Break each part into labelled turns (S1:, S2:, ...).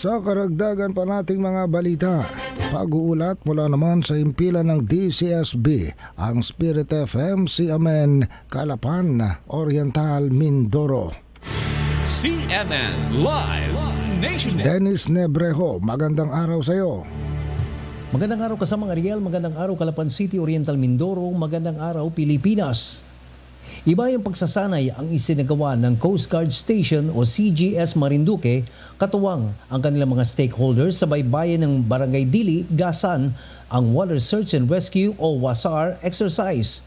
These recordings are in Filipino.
S1: Sa karagdagan pa nating mga balita, pag-uulat mula naman sa impilan ng DCSB, ang Spirit FM, CMN, Kalapan, Oriental, Mindoro.
S2: CNN Live Nation
S1: Dennis Nebreho, magandang araw sa iyo.
S3: Magandang araw kasama Ariel, magandang araw Calapan City, Oriental Mindoro, magandang araw Pilipinas. Iba yung pagsasanay ang isinagawa ng Coast Guard Station o CGS Marinduque katuwang ang kanilang mga stakeholders sa baybayin ng Barangay Dili, Gasan, ang Water Search and Rescue o WASAR exercise.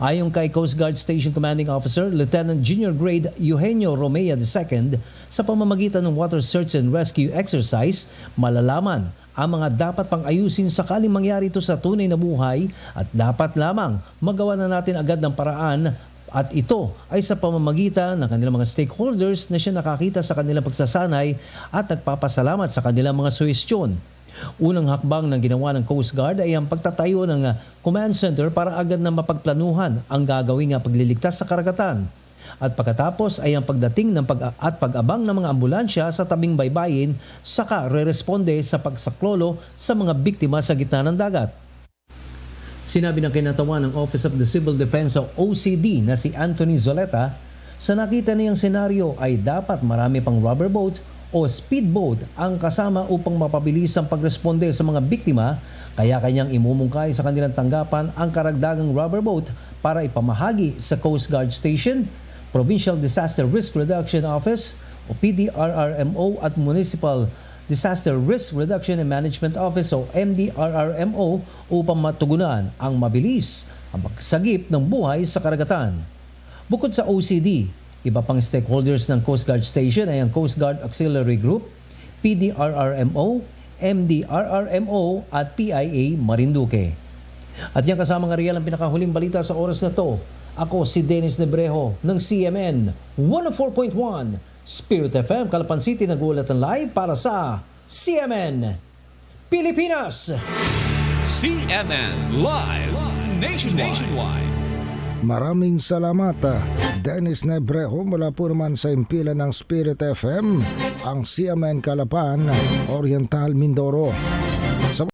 S3: Ayon kay Coast Guard Station Commanding Officer Lieutenant Junior Grade Eugenio Romea II, sa pamamagitan ng Water Search and Rescue Exercise, malalaman ang mga dapat pang ayusin sakaling mangyari ito sa tunay na buhay at dapat lamang magawa na natin agad ng paraan at ito ay sa pamamagitan ng kanilang mga stakeholders na siya nakakita sa kanilang pagsasanay at nagpapasalamat sa kanilang mga suwestyon. Unang hakbang ng ginawa ng Coast Guard ay ang pagtatayo ng ah, command center para agad na mapagplanuhan ang gagawing ah, pagliligtas sa karagatan. At pagkatapos ay ang pagdating ng pag at pag-abang ng mga ambulansya sa tabing baybayin saka re-responde sa pagsaklolo sa mga biktima sa gitna ng dagat. Sinabi ng kinatawan ng Office of the Civil Defense o OCD na si Anthony Zoleta, sa nakita niyang senaryo ay dapat marami pang rubber boats o speedboat ang kasama upang mapabilis ang pagresponde sa mga biktima kaya kanyang imumungkay sa kanilang tanggapan ang karagdagang rubber boat para ipamahagi sa Coast Guard Station, Provincial Disaster Risk Reduction Office o PDRRMO at Municipal Disaster Risk Reduction and Management Office o MDRRMO upang matugunan ang mabilis ang pagsagip ng buhay sa karagatan. Bukod sa OCD, iba pang stakeholders ng Coast Guard Station ay ang Coast Guard Auxiliary Group, PDRRMO, MDRRMO at PIA Marinduque. At yan kasama nga riyan ang pinakahuling balita sa oras na to. Ako si Dennis Nebreho ng CMN 104.1 Spirit FM Calapan City nag-uulat ng live para sa CMN Pilipinas.
S2: CNN Live Nation Nationwide
S1: Maraming salamat, ah, Dennis Nebreho mula po naman sa impilan ng Spirit FM, ang CMN Kalapan, Oriental, Mindoro. Sa